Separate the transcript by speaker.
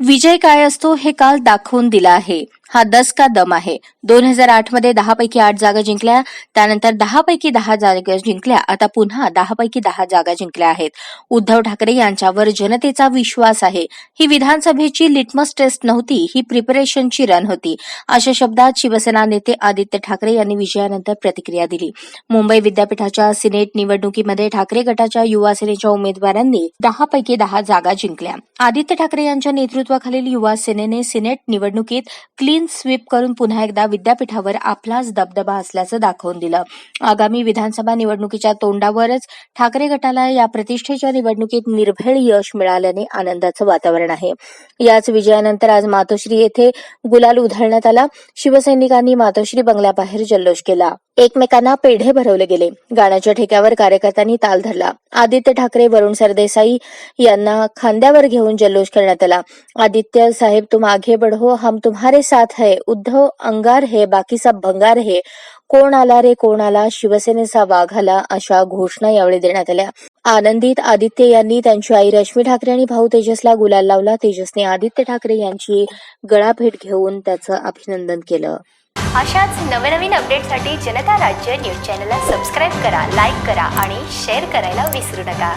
Speaker 1: विजय काय असतो हे काल दाखवून दिला आहे. हा दस का दम आहे. दोन हजार आठमध्ये दहा पैकी आठ जागा जिंकल्या त्यानंतर दहा पैकी दहा जागा जिंकल्या आता पुन्हा दहा पैकी दहा जागा जिंकल्या आहेत. उद्धव ठाकरे यांच्यावर जनतेचा विश्वास आहे. ही विधानसभेची लिटमस टेस्ट नव्हती ही प्रिपरेशनची रन होती. अशा शब्दात शिवसेना नेते आदित्य ठाकरे यांनी विजयानंतर प्रतिक्रिया दिली. मुंबई विद्यापीठाच्या सिनेट निवडणुकीमध्ये ठाकरे गटाच्या युवा सेनेच्या उमेदवारांनी दहा पैकी दहा जागा जिंकल्या. आदित्य ठाकरे यांच्या नेतृत्वाखालील युवा सेनेने सिनेट निवडणुकीत क्लीन स्वीप करून पुन्हा एकदा विद्यापीठावर आपलाच दबदबा असल्याचं दाखवून दिलं. आगामी विधानसभा निवडणुकीच्या तोंडावरच ठाकरे गटाला या प्रतिष्ठेच्या निवडणुकीत निर्भेळ यश मिळाल्याने आनंदाचं वातावरण आहे. याच विजयानंतर आज मातोश्री येथे गुलाल उधळण्यात आला. शिवसैनिकांनी मातोश्री बंगल्याबाहेर जल्लोष केला. एकमेकांना पेढे भरवले गेले. गाण्याच्या ठेक्यावर कार्यकर्त्यांनी ताल धरला. आदित्य ठाकरे वरुण सरदेसाई यांना खांद्यावर घेऊन जल्लोष करण्यात आला. आदित्य साहेब तुम आगे बढ़ो हम तुम्हारे साथ है. उद्धव अंगार है बाकी सब भंगार है. कोण आला रे कोण आला? शिवसेनेचा वाघाला अशा घोषणा यावेळी देण्यात आल्या. आनंदीत आदित्य यांनी त्यांची आई रश्मी ठाकरे आणि भाऊ तेजसला गुलाल लावला. तेजसने आदित्य ठाकरे यांची गळाभेट घेऊन त्याचं अभिनंदन केलं.
Speaker 2: अशाच नवनवीन अपडेटसाठी जनता राज्य न्यूज चॅनलला सबस्क्राईब करा लाईक करा आणि शेअर करायला विसरू नका.